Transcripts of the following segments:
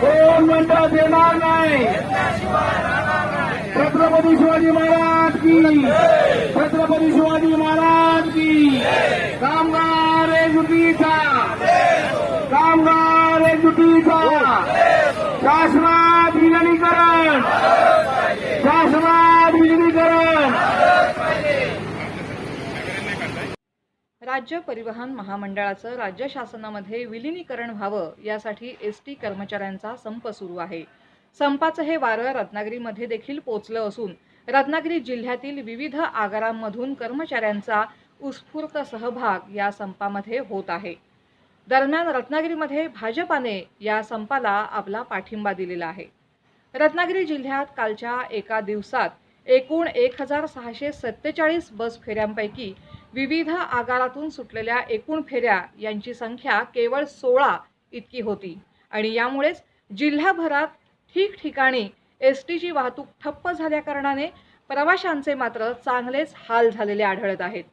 कोण म्हणतात देणार नाही? छत्रपती शिवाजी महाराज की? छत्रपती शिवाजी महाराज की? राज्य परिवहन महामंडळाचं राज्य शासनामध्ये विलिनीकरण व्हावं यासाठी एस टी कर्मचाऱ्यांचा संप सुरू आहे. संपाचं हे वारं रत्नागिरीमध्ये देखील पोचलं असून रत्नागिरी जिल्ह्यातील विविध आगारांमधून कर्मचाऱ्यांचा उत्स्फूर्त सहभाग या संपामध्ये होत आहे. दरम्यान रत्नागिरीमध्ये भाजपाने या संपाला आपला पाठिंबा दिलेला आहे. रत्नागिरी जिल्ह्यात कालच्या एका दिवसात एकूण एक हजार सहाशे सत्तेचाळीस बस फेऱ्यांपैकी विविध आगारातून सुटलेल्या एकूण फेऱ्या यांची संख्या केवळ सोळा इतकी होती. आणि यामुळेच जिल्हाभरात ठिकठिकाणी एस टीची वाहतूक ठप्प झाल्याकारणाने प्रवाशांचे मात्र चांगलेच हाल झालेले आढळत आहेत.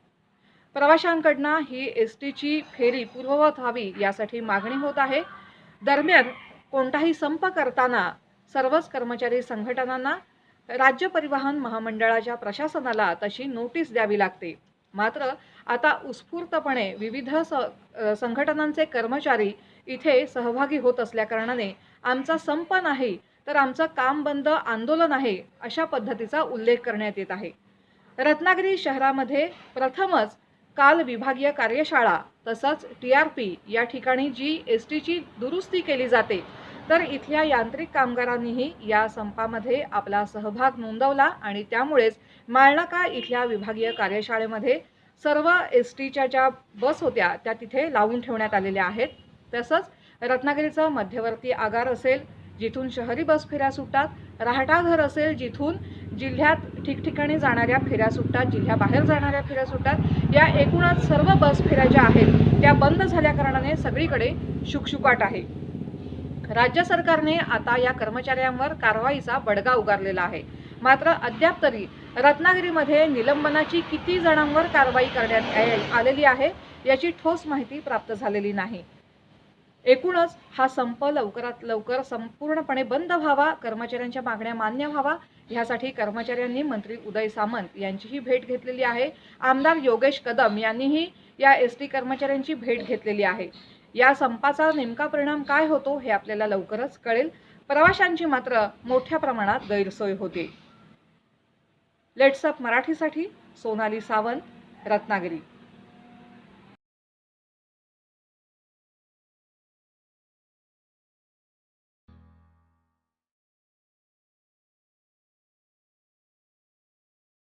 प्रवाशांकडनं ही एस टीची फेरी पूर्ववत व्हावी यासाठी मागणी होत आहे. दरम्यान कोणताही संप करताना सर्वच कर्मचारी संघटनांना राज्य परिवहन महामंडळाच्या प्रशासनाला तशी नोटीस द्यावी लागते. मात्र आता उत्स्फूर्तपणे विविध स संघटनांचे कर्मचारी इथे सहभागी होत असल्याकारणाने आमचा संप नाही तर आमचं काम बंद आंदोलन आहे अशा पद्धतीचा उल्लेख करण्यात येत आहे. रत्नागिरी शहरामध्ये प्रथमच काल विभागीय कार्यशाळा तसंच टी आर पी या ठिकाणी जी एस टीची दुरुस्ती केली जाते तर इथल्या यांत्रिक कामगारांनीही या संपामध्ये आपला सहभाग नोंदवला आणि त्यामुळेच माळनाका इथल्या विभागीय कार्यशाळेमध्ये सर्व एस टीच्या ज्या बस होत्या त्या तिथे लावून ठेवण्यात आलेल्या आहेत. तसंच रत्नागिरीचं मध्यवर्ती आगार असेल जिथून शहरी बस फेऱ्या सुटतात राहटा घर असेल जिथून जिल्ह्यात ठिकठिकाणी जाणाऱ्या फेऱ्या सुटतात जिल्ह्याबाहेर जाणाऱ्या फेऱ्या सुटतात या एकूणच सर्व बस फेऱ्या ज्या आहेत त्या बंद झाल्या कारणाने सगळीकडे शुकशुकाट आहे. राज्य सरकारने आता या कर्मचाऱ्यांवर कारवाईचा बडगा उगारलेला आहे. मात्र अद्याप तरी रत्नागिरीमध्ये निलंबनाची किती जणांवर कारवाई करण्यात आलेली आहे याची ठोस माहिती प्राप्त झालेली नाही. एकूणच हा संप लवकरात लवकर संपूर्णपणे बंद व्हावा कर्मचाऱ्यांच्या मागण्या मान्य व्हावा ह्यासाठी कर्मचाऱ्यांनी मंत्री उदय सामंत यांचीही भेट घेतलेली आहे. आमदार योगेश कदम यांनीही या एस टी कर्मचाऱ्यांची भेट घेतलेली आहे. या संपाचा नेमका परिणाम काय होतो हे आपल्याला लवकरच कळेल. प्रवाशांची मात्र मोठ्या प्रमाणात गैरसोय होते. लेट्सअप मराठीसाठी सोनाली सावंत रत्नागिरी.